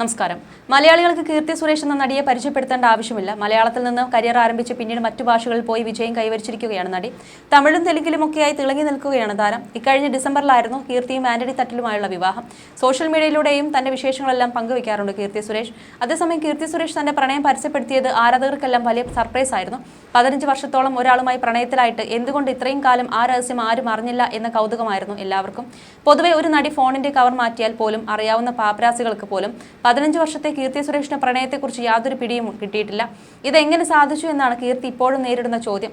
നമസ്കാരം. മലയാളികൾക്ക് കീർത്തി സുരേഷ് എന്ന നടിയെ പരിചയപ്പെടുത്തേണ്ട ആവശ്യമില്ല. മലയാളത്തിൽ നിന്ന് കരിയർ ആരംഭിച്ച് പിന്നീട് മറ്റു ഭാഷകളിൽ പോയി വിജയം കൈവരിച്ചിരിക്കുകയാണ് നടി. തമിഴും തെലുങ്കിലുമൊക്കെയായി തിളങ്ങി നിൽക്കുകയാണ് താരം. ഇക്കഴിഞ്ഞ ഡിസംബറിലായിരുന്നു കീർത്തിയും ആന്റണി തട്ടിലുമായുള്ള വിവാഹം. സോഷ്യൽ മീഡിയയിലൂടെയും തന്റെ വിശേഷങ്ങളെല്ലാം പങ്കുവയ്ക്കാറുണ്ട് കീർത്തി സുരേഷ്. അതേസമയം കീർത്തി സുരേഷ് തന്റെ പ്രണയം പരസ്യപ്പെടുത്തിയത് ആരാധകർക്കെല്ലാം വലിയ സർപ്രൈസ് ആയിരുന്നു. പതിനഞ്ച് വർഷത്തോളം ഒരാളുമായി പ്രണയത്തിലായിട്ട് എന്തുകൊണ്ട് ഇത്രയും കാലം ആ രഹസ്യം ആരും അറിഞ്ഞില്ല എന്ന കൗതുകമായിരുന്നു എല്ലാവർക്കും. പൊതുവെ ഒരു നടി ഫോണിന്റെ കവർ മാറ്റിയാൽ പോലും അറിയാവുന്ന പാപ്പരാസികൾക്ക് പോലും പതിനഞ്ച് വർഷത്തെ കീർത്തി സുരേഷിന്റെ പ്രണയത്തെക്കുറിച്ച് യാതൊരു പിടിയും കിട്ടിയിട്ടില്ല. ഇതെങ്ങനെ സാധിച്ചു എന്നാണ് കീർത്തി ഇപ്പോഴും നേരിടുന്ന ചോദ്യം.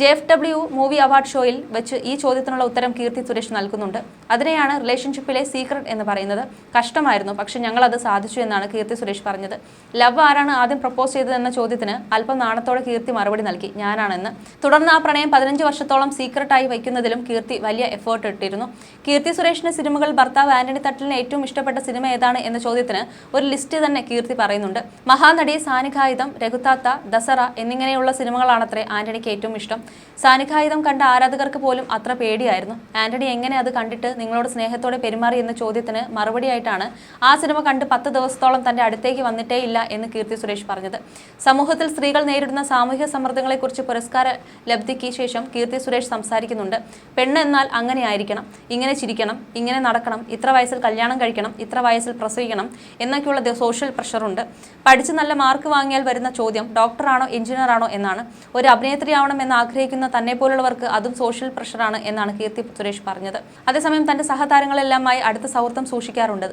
J F W movie award ഷോയിൽ വെച്ച് ഈ ചോദ്യത്തിനുള്ള ഉത്തരം കീർത്തി സുരേഷ് നൽകുന്നുണ്ട്. അതിനെയാണ് റിലേഷൻഷിപ്പിലെ സീക്രട്ട് എന്ന് പറയുന്നത്. കഷ്ടമായിരുന്നു പക്ഷെ ഞങ്ങൾ അത് സാധിച്ചു എന്നാണ് കീർത്തി സുരേഷ് പറഞ്ഞത്. ലവ് ആരാണ് ആദ്യം പ്രപ്പോസ് ചെയ്തതെന്ന ചോദ്യത്തിന് അല്പം നാണത്തോടെ കീർത്തി മറുപടി നൽകി. ഞാനാണെന്ന്. തുടർന്ന് ആ പ്രണയം പതിനഞ്ച് വർഷത്തോളം സീക്രട്ടായി വയ്ക്കുന്നതിലും കീർത്തി വലിയ എഫേർട്ട് ഇട്ടിരുന്നു. കീർത്തി സുരേഷിന്റെ സിനിമകൾ ഭർത്താവ് ആന്റണി തട്ടലിന് ഏറ്റവും ഇഷ്ടപ്പെട്ട സിനിമ ഏതാണ് എന്ന ചോദ്യത്തിന് ഒരു ലിസ്റ്റ് തന്നെ കീർത്തി പറയുന്നുണ്ട്. മഹാനടി സാനികായുധം രഘുതാത്ത ദസറ എന്നിങ്ങനെയുള്ള സിനിമകളാണത്രേ ആന്റണിക്ക് ഏറ്റവും ഇഷ്ടം. സാനികായുധം കണ്ട ആരാധകർക്ക് പോലും അത്ര പേടിയായിരുന്നു. ആന്റണി എങ്ങനെ അത് കണ്ടിട്ട് നിങ്ങളോട് സ്നേഹത്തോടെ പെരുമാറി എന്ന ചോദ്യത്തിന് മറുപടിയായിട്ടാണ് ആ സിനിമ കണ്ട് പത്ത് ദിവസത്തോളം തന്റെ അടുത്തേക്ക് വന്നിട്ടേ ഇല്ല എന്ന് കീർത്തി സുരേഷ് പറഞ്ഞത്. സമൂഹത്തിൽ സ്ത്രീകൾ നേരിടുന്ന സാമൂഹിക സമ്മർദ്ദങ്ങളെക്കുറിച്ച് പുരസ്കാര ലബ്ധിക്ക് ശേഷം കീർത്തി സുരേഷ് സംസാരിക്കുന്നുണ്ട്. പെണ്ണ് എന്നാൽ അങ്ങനെ ആയിരിക്കണം. ഇങ്ങനെ ചിരിക്കണം. ഇങ്ങനെ നടക്കണം. ഇത്ര വയസ്സിൽ കല്യാണം കഴിക്കണം. ഇത്ര വയസ്സിൽ പ്രസവിക്കണം എന്നൊക്കെയുള്ള സോഷ്യൽ പ്രഷറുണ്ട്. പഠിച്ച് നല്ല മാർക്ക് വാങ്ങിയാൽ വരുന്ന ചോദ്യം ഡോക്ടറാണോ എഞ്ചിനീയർ ആണോ എന്നാണ്. ഒരു അഭിനേത്രിയാവണം എന്ന് ആഗ്രഹിക്കുന്ന തന്നെ പോലുള്ളവർക്ക് അതും സോഷ്യൽ പ്രഷറാണ് എന്നാണ് കീർത്തി സുരേഷ് പറഞ്ഞത്. അതേസമയം തന്റെ സഹതാരങ്ങളെല്ലാമായി അടുത്ത സൗഹൃദം സൂക്ഷിക്കാറുണ്ട്.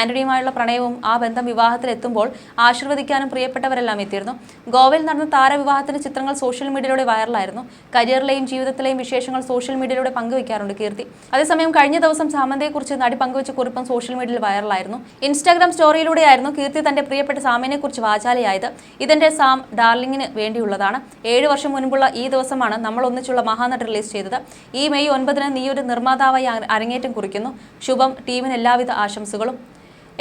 ആന്റണിയുമായുള്ള പ്രണയവും ആ ബന്ധം വിവാഹത്തിലെത്തുമ്പോൾ ആശീർവദിക്കാനും പ്രിയപ്പെട്ടവരെല്ലാം എത്തിയിരുന്നു. ഗോവയിൽ നടന്ന താരവിവാഹത്തിന്റെ ചിത്രങ്ങൾ സോഷ്യൽ മീഡിയയിലൂടെ വൈറലായിരുന്നു. കരിയറിലെയും ജീവിതത്തിലെയും വിശേഷങ്ങൾ സോഷ്യൽ മീഡിയയിലൂടെ പങ്കുവയ്ക്കാറുണ്ട് കീർത്തി. അതേസമയം കഴിഞ്ഞ ദിവസം സാമന്തയെക്കുറിച്ച് നടി പങ്കുവച്ച കുറിപ്പും സോഷ്യൽ മീഡിയയിൽ വൈറലായിരുന്നു. ഇൻസ്റ്റാഗ്രാം സ്റ്റോറിയിലൂടെയായിരുന്നു കീർത്തി തന്റെ പ്രിയപ്പെട്ട സാമിനെക്കുറിച്ച് വാചാലയായത്. ഇതെന്റെ സാം ഡാർലിംഗിന് വേണ്ടിയുള്ളതാണ്. ഏഴ് വർഷം മുൻപുള്ള ഈ ദിവസമാണ് നമ്മൾ ഒന്നിച്ചുള്ള മഹാനടി റിലീസ് ചെയ്തത്. ഈ മെയ് ഒൻപതിന് നീ ഒരു നിർമ്മാതാവായി അരങ്ങേറ്റം കുറിക്കുന്നു. ശുഭം ടീമിന് എല്ലാവിധ ആശംസകളും.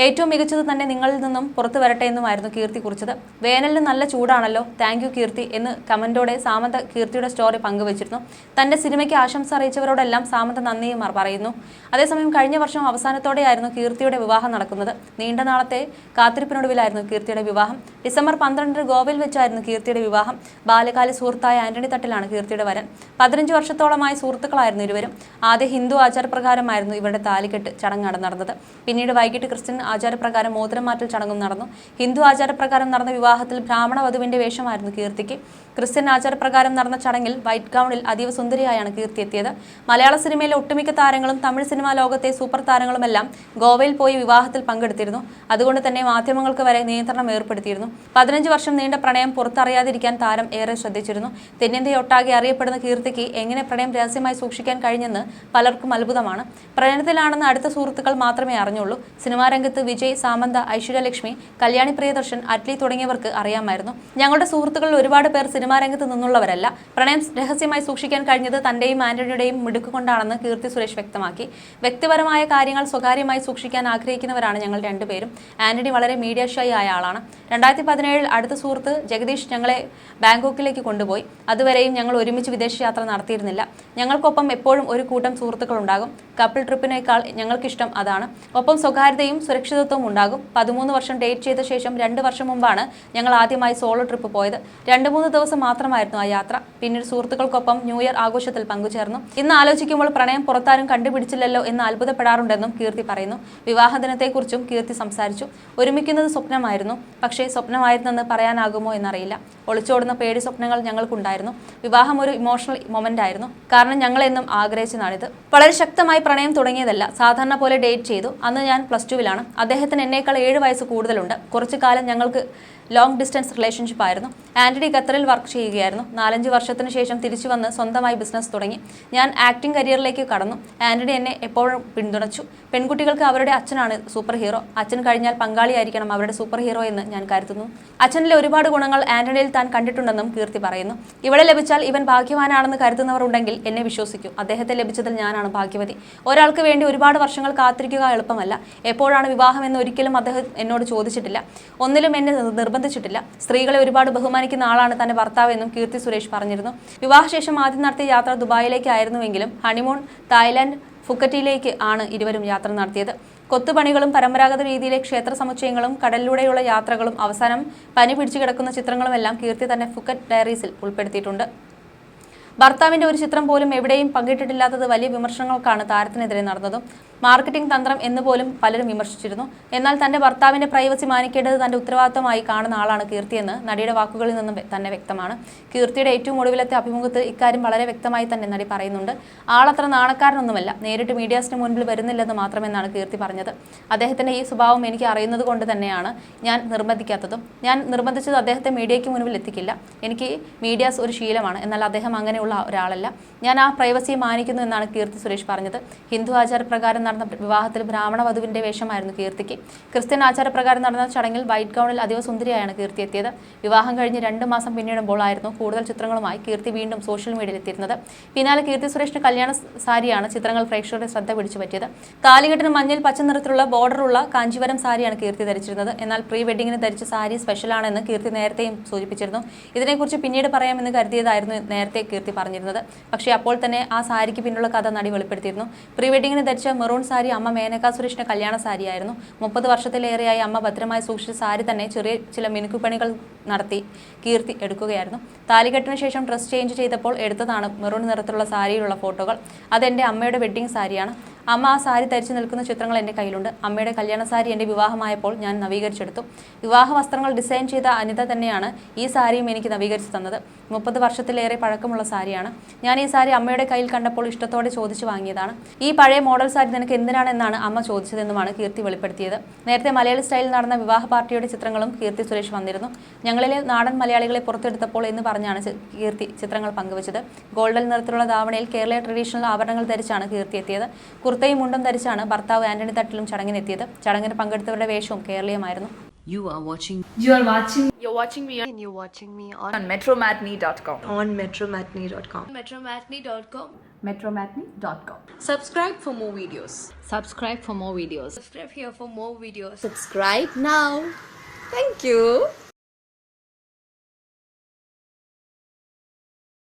ഏറ്റവും മികച്ചത് തന്നെ നിങ്ങളിൽ നിന്നും പുറത്തു വരട്ടെ എന്നുമായിരുന്നു കീർത്തി കുറിച്ചത്. വേനലിന് നല്ല ചൂടാണല്ലോ. താങ്ക് കീർത്തി എന്ന് കമന്റോടെ സാമന്ത കീർത്തിയുടെ സ്റ്റോറി പങ്കുവച്ചിരുന്നു. തന്റെ സിനിമയ്ക്ക് ആശംസ അറിയിച്ചവരോടെല്ലാം സാമന്ത നന്ദിയും പറയുന്നു. അതേസമയം കഴിഞ്ഞ വർഷം അവസാനത്തോടെയായിരുന്നു കീർത്തിയുടെ വിവാഹം നടക്കുന്നത്. നീണ്ട നാളത്തെ കാത്തിരിപ്പിനൊടുവിലായിരുന്നു കീർത്തിയുടെ വിവാഹം. ഡിസംബർ പന്ത്രണ്ടിന് ഗോവയിൽ വെച്ചായിരുന്നു കീർത്തിയുടെ വിവാഹം. ബാല്യകാല സുഹൃത്തായ ആന്റണി തട്ടിലാണ് കീർത്തിയുടെ വരൻ. പതിനഞ്ച് വർഷത്തോളമായി സുഹൃത്തുക്കളായിരുന്നു ഇരുവരും. ആദ്യ ഹിന്ദു ആചാരപ്രകാരമായിരുന്നു ഇവരുടെ താലികെട്ട് ചടങ്ങാണ് നടന്നത്. പിന്നീട് വൈകിട്ട് ക്രിസ്ത്യൻ ആചാരപ്രകാരം മോതിരം മാറ്റൽ ചടങ്ങും നടന്നു. ഹിന്ദു ആചാരപ്രകാരം നടന്ന വിവാഹത്തിൽ ബ്രാഹ്മണ വധുവിന്റെ വേഷമായിരുന്നു കീർത്തിക്ക്. ക്രിസ്ത്യൻ ആചാരപ്രകാരം നടന്ന ചടങ്ങിൽ വൈറ്റ് ഗൗണിൽ അതീവ സുന്ദരിയായാണ് കീർത്തി എത്തിയത്. മലയാള സിനിമയിലെ ഒട്ടുമിക്ക താരങ്ങളും തമിഴ് സിനിമാ ലോകത്തെ സൂപ്പർ താരങ്ങളുമെല്ലാം ഗോവയിൽ പോയി വിവാഹത്തിൽ പങ്കെടുത്തിരുന്നു. അതുകൊണ്ട് തന്നെ മാധ്യമങ്ങൾക്ക് വരെ നിയന്ത്രണം ഏർപ്പെടുത്തിയിരുന്നു. പതിനഞ്ച് വർഷം നീണ്ട പ്രണയം പുറത്തറിയാതിരിക്കാൻ താരം ഏറെ ശ്രദ്ധിച്ചിരുന്നു. തെന്നിന്ത്യയൊട്ടാകെ അറിയപ്പെടുന്ന കീർത്തിക്ക് എങ്ങനെ പ്രണയം രഹസ്യമായി സൂക്ഷിക്കാൻ കഴിഞ്ഞെന്ന് പലർക്കും അത്ഭുതമാണ്. പ്രണയത്തിലാണെന്ന് അടുത്ത സുഹൃത്തുക്കൾ മാത്രമേ അറിഞ്ഞുള്ളൂ. സിനിമാ രംഗത്ത് വിജയ് സാമന്ത ഐശ്വര്യലക്ഷ്മി കല്യാണി പ്രിയദർശൻ അറ്റ്ലി തുടങ്ങിയവർക്ക് അറിയാമായിരുന്നു. ഞങ്ങളുടെ സുഹൃത്തുക്കളിൽ ഒരുപാട് പേർ സിനിമാ രംഗത്ത് നിന്നുള്ളവരല്ല. പ്രണയം രഹസ്യമായി സൂക്ഷിക്കാൻ കഴിഞ്ഞത് തന്റെയും ആന്റണിയുടെയും മിടുക്ക് കൊണ്ടാണെന്ന് കീർത്തി സുരേഷ് വ്യക്തമാക്കി. വ്യക്തിപരമായ കാര്യങ്ങൾ സ്വകാര്യമായി സൂക്ഷിക്കാൻ ആഗ്രഹിക്കുന്നവരാണ് ഞങ്ങൾ രണ്ടുപേരും. ആന്റണി വളരെ മീഡിയ ഷൈ ആയ ആളാണ്. രണ്ടായിരത്തി പതിനേഴിൽ അടുത്ത സുഹൃത്ത് ജഗദീഷ് ഞങ്ങളെ ബാങ്കോക്കിലേക്ക് കൊണ്ടുപോയി. അതുവരെയും ഞങ്ങൾ ഒരുമിച്ച് വിദേശ യാത്ര നടത്തിയിരുന്നില്ല. ഞങ്ങൾക്കൊപ്പം എപ്പോഴും ഒരു കൂട്ടം സുഹൃത്തുക്കൾ ഉണ്ടാകും. കപ്പിൾ ട്രിപ്പിനേക്കാൾ ഞങ്ങൾക്കിഷ്ടം അതാണ്. ഒപ്പം സ്വകാര്യതയും സുരക്ഷിതത്വവും ഉണ്ടാകും. പതിമൂന്ന് വർഷം ഡേറ്റ് ചെയ്ത ശേഷം രണ്ട് വർഷം മുമ്പാണ് ഞങ്ങൾ ആദ്യമായി സോളോ ട്രിപ്പ് പോയത്. രണ്ട് മൂന്ന് ദിവസം മാത്രമായിരുന്നു ആ യാത്ര. പിന്നീട് സുഹൃത്തുക്കൾക്കൊപ്പം ന്യൂ ഇയർ ആഘോഷത്തിൽ പങ്കുചേർന്നു. ഇന്ന് ആലോചിക്കുമ്പോൾ പ്രണയം പുറത്താരും കണ്ടുപിടിച്ചില്ലല്ലോ എന്ന് അത്ഭുതപ്പെടാറുണ്ടെന്നും കീർത്തി പറയുന്നു. വിവാഹ ദിനത്തെക്കുറിച്ചും കീർത്തി സംസാരിച്ചു. ഒരുമിക്കുന്നത് സ്വപ്നമായിരുന്നു. പക്ഷേ സ്വപ്നമായിരുന്നെന്ന് പറയാനാകുമോ എന്നറിയില്ല. ഒളിച്ചോടുന്ന പേടി സ്വപ്നങ്ങൾ ഞങ്ങൾക്കുണ്ടായിരുന്നു. വിവാഹം ഒരു ഇമോഷണൽ മൊമെന്റ് ആയിരുന്നു. കാരണം ഞങ്ങളെന്നും ആഗ്രഹിച്ചതാണിത് വളരെ ശക്തമായി പ്രണയം തുടങ്ങിയതല്ല. സാധാരണ പോലെ ഡേറ്റ് ചെയ്തു. അന്ന് ഞാൻ പ്ലസ് ടുവിലാണ്. അദ്ദേഹത്തിന് എന്നേക്കാൾ ഏഴ് വയസ്സ് കൂടുതലുണ്ട്. കുറച്ചു കാലം ഞങ്ങൾക്ക് ലോങ് ഡിസ്റ്റൻസ് റിലേഷൻഷിപ്പ് ആയിരുന്നു. ആന്റണി ഖത്തറിൽ വർക്ക് ചെയ്യുകയായിരുന്നു. നാലഞ്ച് വർഷത്തിന് ശേഷം തിരിച്ചു വന്ന് സ്വന്തമായി ബിസിനസ് തുടങ്ങി. ഞാൻ ആക്ടിംഗ് കരിയറിലേക്ക് കടന്നു. ആന്റണി എന്നെ എപ്പോഴും പിന്തുണച്ചു. പെൺകുട്ടികൾക്ക് അവരുടെ അച്ഛനാണ് സൂപ്പർ ഹീറോ അച്ഛൻ കഴിഞ്ഞാൽ പങ്കാളിയായിരിക്കണം അവരുടെ സൂപ്പർ ഹീറോ എന്ന് ഞാൻ കരുതുന്നു. അച്ഛനിലെ ഒരുപാട് ഗുണങ്ങൾ ആന്റണിയിൽ താൻ കണ്ടിട്ടുണ്ടെന്നും കീർത്തി പറയുന്നു. ഇവിടെ ലഭിച്ചാൽ ഇവൻ ഭാഗ്യവാനാണെന്ന് കരുതുന്നവർ ഉണ്ടെങ്കിൽ എന്നെ വിശ്വസിക്കൂ. അദ്ദേഹത്തെ ലഭിച്ചതിൽ ഞാനാണ് ഭാഗ്യവതി. ഒരാൾക്ക് വേണ്ടി ഒരുപാട് വർഷങ്ങൾ കാത്തിരിക്കുക എളുപ്പമല്ല. എപ്പോഴാണ് വിവാഹം എന്ന് ഒരിക്കലും അദ്ദേഹം എന്നോട് ചോദിച്ചിട്ടില്ല. ഒന്നിലും എന്നെ നിർബന്ധിച്ചിട്ടില്ല. സ്ത്രീകളെ ഒരുപാട് ബഹുമാനിക്കുന്ന ആളാണ് തന്റെ ഭർത്താവ് എന്നും കീർത്തി സുരേഷ് പറഞ്ഞിരുന്നു. വിവാഹശേഷം ആദ്യം നടത്തിയ യാത്ര ദുബായിലേക്കായിരുന്നുവെങ്കിലും ഹണിമൂൺ തായ്ലാന്റ് ഫുക്കറ്റിയിലേക്ക് ആണ് ഇരുവരും യാത്ര നടത്തിയത്. കൊത്തുപണികളും പരമ്പരാഗത രീതിയിലെ ക്ഷേത്ര സമുച്ചയങ്ങളും കടലിലൂടെയുള്ള യാത്രകളും അവസാനം പനി പിടിച്ചു കിടക്കുന്ന ചിത്രങ്ങളുമെല്ലാം കീർത്തി തന്നെ ഫുക്കറ്റ് ഡയറീസിൽ ഉൾപ്പെടുത്തിയിട്ടുണ്ട്. ഭർത്താവിന്റെ ഒരു ചിത്രം പോലും എവിടെയും പങ്കിട്ടിട്ടില്ലാത്തത് വലിയ വിമർശനങ്ങൾക്കാണ് താരത്തിനെതിരെ നടന്നതും. മാർക്കറ്റിംഗ് തന്ത്രം എന്ന് പോലും പലരും വിമർശിച്ചിരുന്നു. എന്നാൽ തന്റെ ഭർത്താവിന്റെ പ്രൈവസി മാനിക്കേണ്ടത് തന്റെ ഉത്തരവാദിത്തമായി കാണുന്ന ആളാണ് കീർത്തിയെന്ന് നടിയുടെ വാക്കുകളിൽ നിന്നും തന്നെ വ്യക്തമാണ്. കീർത്തിയുടെ ഏറ്റവും ഒടുവിലത്തെ അഭിമുഖത്തിൽ ഇക്കാര്യം വളരെ വ്യക്തമായി തന്നെ നടി പറയുന്നുണ്ട്. ആളത്ര നാണക്കാരനൊന്നുമല്ല. നേരിട്ട് മീഡിയാസിന് മുൻപിൽ വരുന്നില്ലെന്ന് മാത്രമെന്നാണ് കീർത്തി പറഞ്ഞത്. അദ്ദേഹത്തിന്റെ ഈ സ്വഭാവം എനിക്ക് അറിയുന്നത് കൊണ്ട് തന്നെയാണ് ഞാൻ നിർബന്ധിക്കാത്തതും. ഞാൻ നിർബന്ധിച്ചത് അദ്ദേഹത്തെ മീഡിയയ്ക്ക് മുൻപിൽ എത്തിക്കില്ല. എനിക്ക് മീഡിയാസ് ഒരു ശീലമാണ്. എന്നാൽ അദ്ദേഹം അങ്ങനെയുള്ള ഒരാളല്ല. ഞാൻ ആ പ്രൈവസിയെ മാനിക്കുന്നു എന്നാണ് കീർത്തി സുരേഷ് പറഞ്ഞത്. ഹിന്ദു ആചാരപ്രകാരം നടന്ന വിവാഹത്തിൽ ബ്രാഹ്മണ വധുവിന്റെ വേഷമായിരുന്നു കീർത്തിക്ക്. ക്രിസ്ത്യൻ ആചാരപ്രകാരം നടന്ന ചടങ്ങിൽ വൈറ്റ് ഗൗണിൽ അതീവ സുന്ദരിയായാണ് കീർത്തി എത്തിയത് വിവാഹം കഴിഞ്ഞ് രണ്ട് മാസം പിന്നിടുമ്പോഴായിരുന്നു കൂടുതൽ ചിത്രങ്ങളുമായി കീർത്തി വീണ്ടും സോഷ്യൽ മീഡിയയിൽ എത്തിയിരുന്നത് പിന്നാലെ കീർത്തി സുരേഷിന്റെ കല്യാണ സാരിയാണ് ചിത്രങ്ങൾ പ്രേക്ഷകരുടെ ശ്രദ്ധ പിടിച്ചു പറ്റിയത് താലികെട്ടിന് മഞ്ഞയിൽ പച്ച നിറത്തിലുള്ള ബോർഡറുള്ള കാഞ്ചിപുരം സാരിയാണ് കീർത്തി ധരിച്ചിരുന്നത്. എന്നാൽ പ്രീ വെഡിങ്ങിന് ധരിച്ച സാരി സ്പെഷ്യലാണെന്ന് കീർത്തി നേരത്തെയും സൂചിപ്പിച്ചിരുന്നു. ഇതിനെക്കുറിച്ച് പിന്നീട് പറയാമെന്ന് കരുതിയതായിരുന്നു നേരത്തെ കീർത്തി പറഞ്ഞിരുന്നത്. പക്ഷേ അപ്പോൾ തന്നെ ആ സാരിക്ക് പിന്നുള്ള കഥ നടി വെളിപ്പെടുത്തിയിരുന്നു. പ്രീ വെഡിങ്ങിന് ധരിച്ച മെറൂൺ സാരി അമ്മ മേനക സുരേഷിന്റെ കല്യാണ സാരിയായിരുന്നു. മുപ്പത് വർഷത്തിലേറെയായി അമ്മ ഭദ്രമായി സൂക്ഷിച്ച സാരി തന്നെ ചെറിയ ചില മിനുക്കുപണികൾ നടത്തി കീർത്തി എടുക്കുകയായിരുന്നു. താലികെട്ടിന് ശേഷം ഡ്രസ് ചേഞ്ച് ചെയ്തപ്പോൾ എടുത്തതാണ് മെറൂൺ നിറത്തിലുള്ള സാരിയിലുള്ള ഫോട്ടോകൾ. അതെന്റെ അമ്മയുടെ വെഡ്ഡിംഗ് സാരിയാണ്. അമ്മ ആ സാരി ധരിച്ചു നിൽക്കുന്ന ചിത്രങ്ങൾ എന്റെ കയ്യിലുണ്ട്. അമ്മയുടെ കല്യാണ സാരി എന്റെ വിവാഹമായപ്പോൾ ഞാൻ നവീകരിച്ചെടുത്തു. വിവാഹ വസ്ത്രങ്ങൾ ഡിസൈൻ ചെയ്ത അനിത തന്നെയാണ് ഈ സാരിയും എനിക്ക് നവീകരിച്ചു തന്നത്. മുപ്പത് വർഷത്തിലേറെ പഴക്കമുള്ള സാരിയാണ്. ഞാൻ ഈ സാരി അമ്മയുടെ കയ്യിൽ കണ്ടപ്പോൾ ഇഷ്ടത്തോടെ ചോദിച്ചു വാങ്ങിയതാണ്. ഈ പഴയ മോഡൽ സാരി നിനക്ക് എന്തിനാണെന്നാണ് അമ്മ ചോദിച്ചതെന്നുമാണ് കീർത്തി വെളിപ്പെടുത്തിയത്. നേരത്തെ മലയാളി സ്റ്റൈലിൽ നടന്ന വിവാഹ പാർട്ടിയുടെ ചിത്രങ്ങളും കീർത്തി സുരേഷ് വന്നിരുന്നു. ഞങ്ങളിലെ നാടൻ മലയാളികളെ പുറത്തെടുത്തപ്പോൾ എന്ന് പറഞ്ഞാണ് കീർത്തി ചിത്രങ്ങൾ പങ്കുവച്ചത്. ഗോൾഡൻ നിറത്തിലുള്ള ധാവണയിൽ കേരള ട്രഡീഷണൽ ആഭരണങ്ങൾ ധരിച്ചാണ് കീർത്തി എത്തിയത്. കുർത്തയും മുണ്ടും ധരിച്ചാണ് ഭർത്താവ് ആന്റണി തട്ടിലും ചടങ്ങിനെത്തിയത് ചടങ്ങിന് പങ്കെടുത്തവരുടെ വേഷവും കേരളീയമായിരുന്നു You are watching You are watching You're watching me on, and you're watching me on on metromatney.com. on metromatney.com. Metromatney.com. Metromatney.com. Subscribe for more videos. subscribe for more videos Subscribe here for more videos. Subscribe now. Thank you.